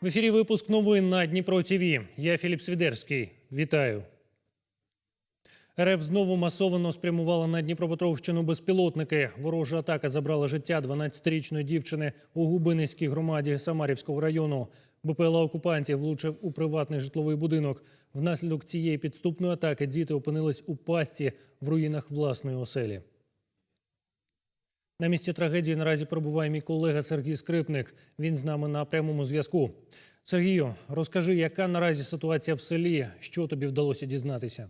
В ефірі випуск новин на Дніпро ТВ. Я Філіп Свідерський. Вітаю. РФ знову масово спрямувала на Дніпропетровщину безпілотники. Ворожа атака забрала життя 12-річної дівчини у Губинницькій громаді Самарівського району. БПЛА окупантів влучив у приватний житловий будинок. Внаслідок цієї підступної атаки діти опинились у пастці в руїнах власної оселі. На місці трагедії наразі перебуває мій колега Сергій Скрипник. Він з нами на прямому зв'язку. Сергію, розкажи, яка наразі ситуація в селі? Що тобі вдалося дізнатися?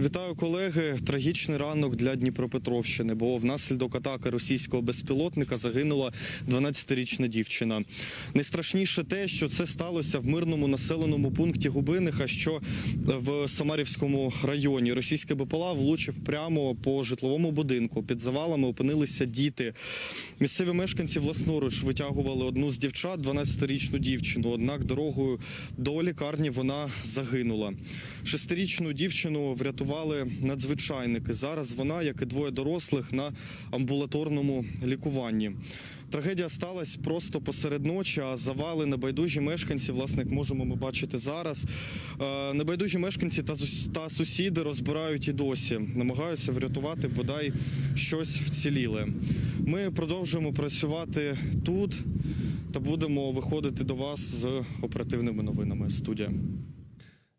Вітаю колеги. Трагічний ранок для Дніпропетровщини, бо внаслідок атаки російського безпілотника загинула 12-річна дівчина. Найстрашніше те, що це сталося в мирному населеному пункті Губиниха, що в Самарівському районі. Російське БПЛА влучив прямо по житловому будинку. Під завалами опинилися діти. Місцеві мешканці власноруч витягували одну з дівчат, 12-річну дівчину. Однак дорогою до лікарні вона загинула. Шестирічну дівчину врятували надзвичайники. Зараз вона, як і двоє дорослих, на амбулаторному лікуванні. Трагедія сталася просто посеред ночі, а завали небайдужі мешканці, власне, як можемо ми бачити зараз. е, Небайдужі мешканці та сусіди розбирають і досі, намагаються врятувати бодай щось вціліле. Ми продовжуємо працювати тут та будемо виходити до вас з оперативними новинами. Студія.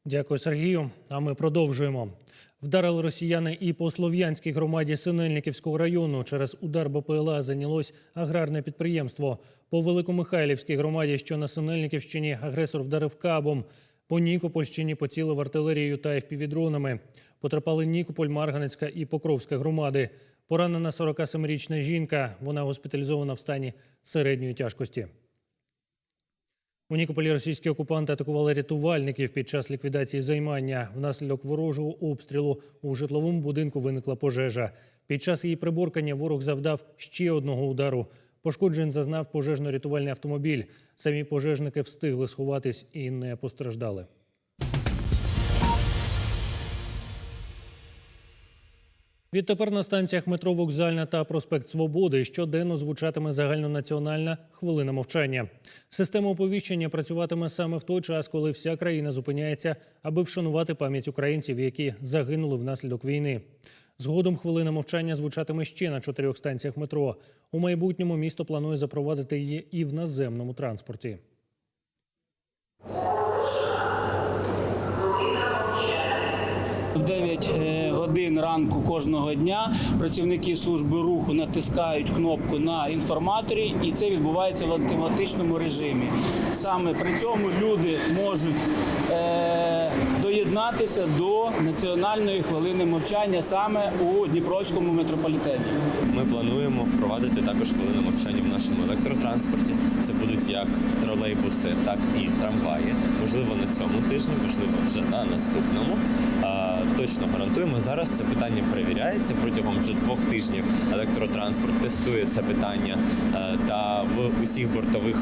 Дякую, Сергію. А ми продовжуємо. Вдарили росіяни і по слов'янській громаді Синельниківського району. Через удар БПЛА зайнялось аграрне підприємство. По Великомихайлівській громаді, що на Синельниківщині, агресор вдарив кабом. По Нікопольщині поцілив артилерією та FPV-дронами. Потрапали Нікополь, Марганецька і Покровська громади. Поранена 47-річна жінка. Вона госпіталізована в стані середньої тяжкості. У Нікополі російські окупанти атакували рятувальників під час ліквідації займання. Внаслідок ворожого обстрілу у житловому будинку виникла пожежа. Під час її приборкання ворог завдав ще одного удару. Пошкоджень зазнав пожежно-рятувальний автомобіль. Самі пожежники встигли сховатись і не постраждали. Відтепер на станціях метро Вокзальна та проспект Свободи щоденно звучатиме загальнонаціональна хвилина мовчання. Система оповіщення працюватиме саме в той час, коли вся країна зупиняється, аби вшанувати пам'ять українців, які загинули внаслідок війни. Згодом хвилина мовчання звучатиме ще на чотирьох станціях метро. У майбутньому місто планує запровадити її і в наземному транспорті. В 9 е, годин ранку кожного дня працівники служби руху натискають кнопку на інформаторі, і це відбувається в автоматичному режимі. Саме при цьому люди можуть е, доєднатися до національної хвилини мовчання саме у Дніпровському метрополітені. Ми плануємо впровадити також хвилину мовчання в нашому електротранспорті. Це будуть як тролейбуси, так і трамваї. Можливо, на цьому тижні, можливо, вже на наступному. Точно гарантуємо. Зараз це питання перевіряється протягом вже двох тижнів. Електротранспорт тестує це питання та в усіх бортових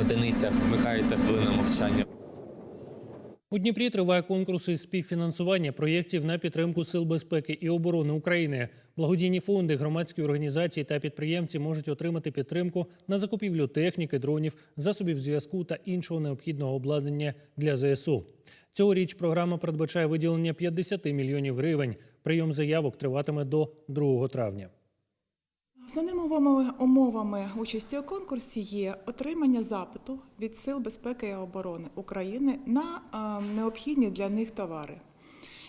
одиницях вмикається хвилина мовчання. У Дніпрі триває конкурс із співфінансування проєктів на підтримку сил безпеки і оборони України. Благодійні фонди, громадські організації та підприємці можуть отримати підтримку на закупівлю техніки, дронів, засобів зв'язку та іншого необхідного обладнання для ЗСУ. Цьогоріч програма передбачає виділення 50 мільйонів гривень. Прийом заявок триватиме до 2 травня. Основними умовами, участі у конкурсі є отримання запиту від Сил безпеки і оборони України на е, необхідні для них товари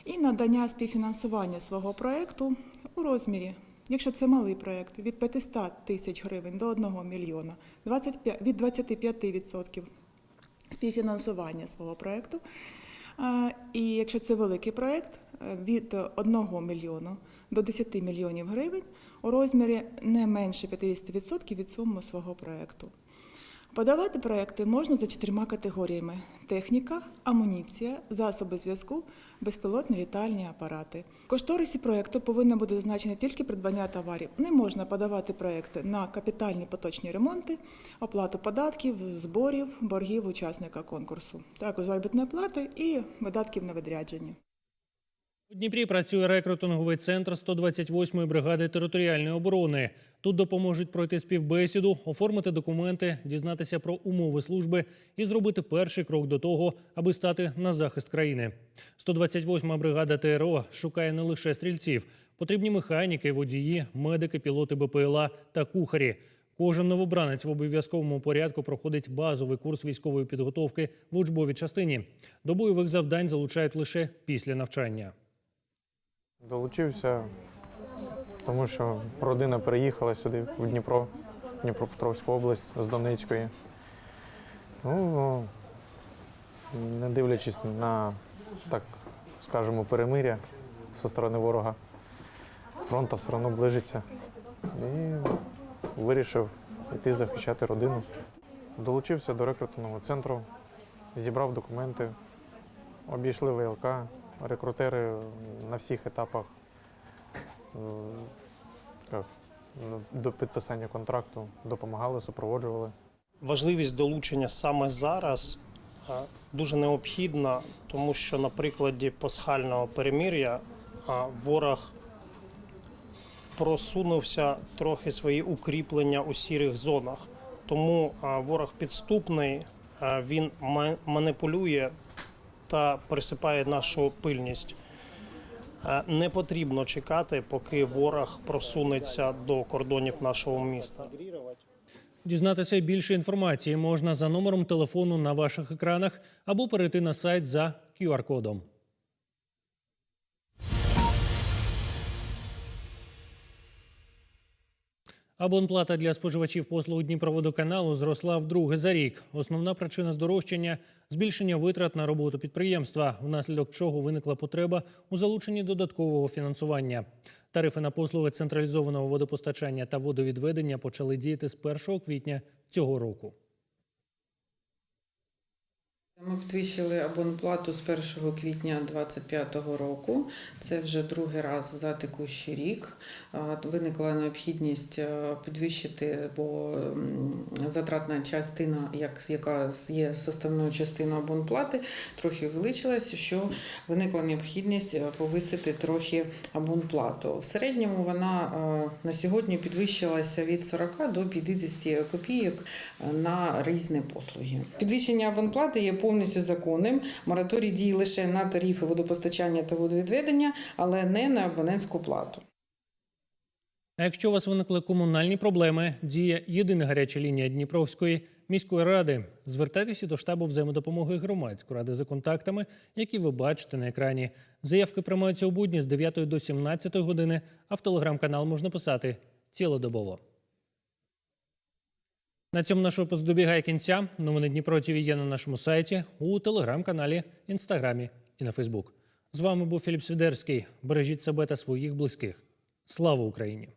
і надання співфінансування свого проєкту у розмірі, якщо це малий проєкт, від 500 тисяч гривень до 1 мільйона, 25, від 25% співфінансування свого проєкту. І якщо це великий проєкт, е, від 1 мільйону до 10 мільйонів гривень у розмірі не менше 50% від суми свого проєкту. Подавати проекти можна за чотирма категоріями: техніка, амуніція, засоби зв'язку, безпілотні літальні апарати. В кошторисі проекту повинно бути зазначено тільки придбання товарів. Не можна подавати проекти на капітальні поточні ремонти, оплату податків, зборів, боргів учасника конкурсу, також заробітної плати і видатків на відрядження. У Дніпрі працює рекрутинговий центр 128-ї бригади територіальної оборони. Тут допоможуть пройти співбесіду, оформити документи, дізнатися про умови служби і зробити перший крок до того, аби стати на захист країни. 128-ма бригада ТРО шукає не лише стрільців, потрібні механіки, водії, медики, пілоти БПЛА та кухарі. Кожен новобранець в обов'язковому порядку проходить базовий курс військової підготовки в учбовій частині. До бойових завдань залучають лише після навчання. Долучився, тому що родина переїхала сюди, в Дніпро, Дніпропетровську область з Донецької. Ну, не дивлячись на, так скажемо, перемиря зі сторони ворога, фронт все одно ближиться. І вирішив йти захищати родину. Долучився до рекрутингового центру, зібрав документи, обійшли ВЛК, рекрутери на всіх етапах ну, до підписання контракту допомагали, супроводжували. Важливість долучення саме зараз дуже необхідна, тому що на прикладі пасхального перемир'я ворог просунувся трохи свої укріплення у сірих зонах. Тому ворог підступний, він ма- маніпулює та присипає нашу пильність. Е, Не потрібно чекати, поки ворог просунеться до кордонів нашого міста. Дізнатися більше інформації можна за номером телефону на ваших екранах або перейти на сайт за QR-кодом. Абонплата для споживачів послуг Дніпроводоканалу зросла вдруге за рік. Основна причина здорожчання збільшення витрат на роботу підприємства, внаслідок чого виникла потреба у залученні додаткового фінансування. Тарифи на послуги централізованого водопостачання та водовідведення почали діяти з 1 квітня цього року. Ми підвищили абонплату з 1 квітня 2025 року. Це вже другий раз за текущий рік. Виникла необхідність е, підвищити, бо затратна частина, як- яка є составною частиною абонплати, трохи увеличилася, що виникла необхідність е, повисити трохи абонплату. В середньому вона е, на сьогодні підвищилася від 40 до 50 копійок на різні послуги. Підвищення абонплати є повністю законним. Мораторій діє лише на тарифи водопостачання та водовідведення, але не на абонентську плату. А якщо у вас виникли комунальні проблеми, діє єдина гаряча лінія Дніпровської міської ради. Звертайтеся до штабу взаємодопомоги громадської ради за контактами, які ви бачите на екрані. Заявки приймаються у будні з 9 до 17 години, а в телеграм-канал можна писати цілодобово. На цьому наш випуск добігає кінця. Новини Дніпро ТВ є на нашому сайті, у телеграм-каналі, інстаграмі і на Фейсбук. З вами був Філіп Свідерський. Бережіть себе та своїх близьких. Слава Україні!